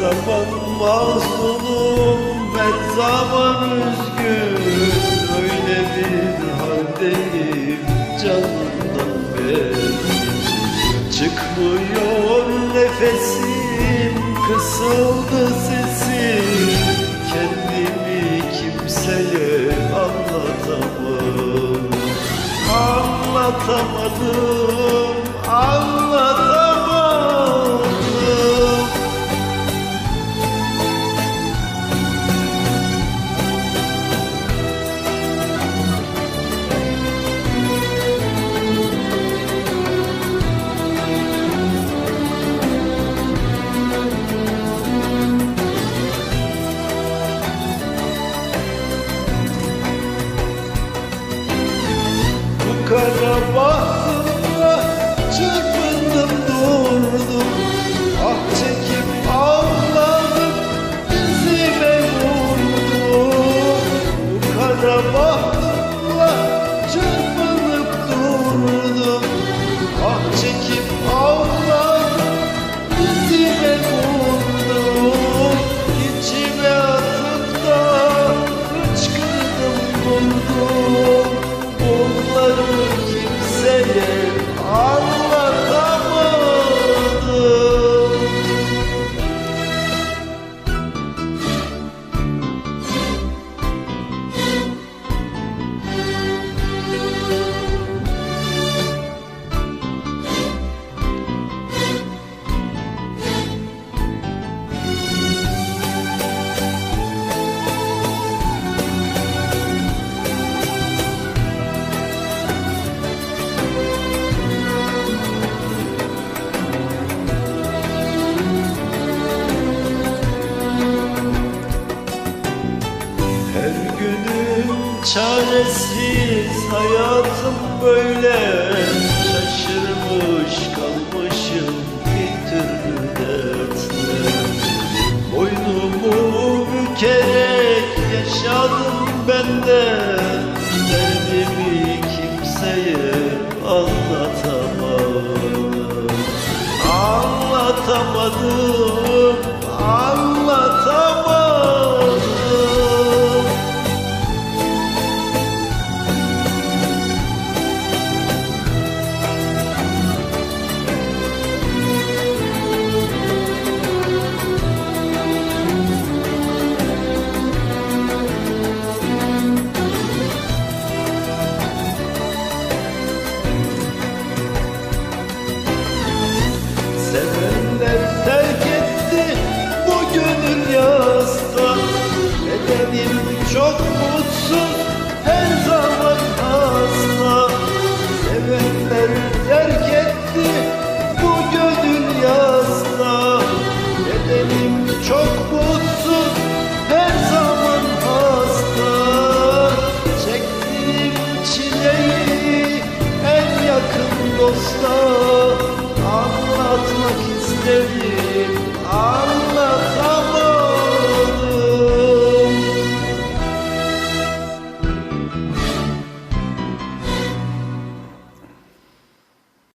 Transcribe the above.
zaman mazlumum Her zaman üzgün. Öyle bir haldeyim Canımdan bezdim Çıkmıyor nefesim Kısıldı sesim. Kendimi kimseye anlatamam. Anlatamadım Anlatamadım Bu kimseye Her günüm çaresiz hayatım böyle. Şaşırmış kalmışım bir türlü dertle Boynumu bükerek yaşadım ben de. Derdimi kimseye anlatamadım Anlatamadım, anlatamadım benim çok mutsuz her zaman hasta. Sevenler terk etti bu gönül yasta. Bedenim çok mutsuz her zaman hasta. Çektiğim çileyi en yakın dosta. Anlatmak istedim.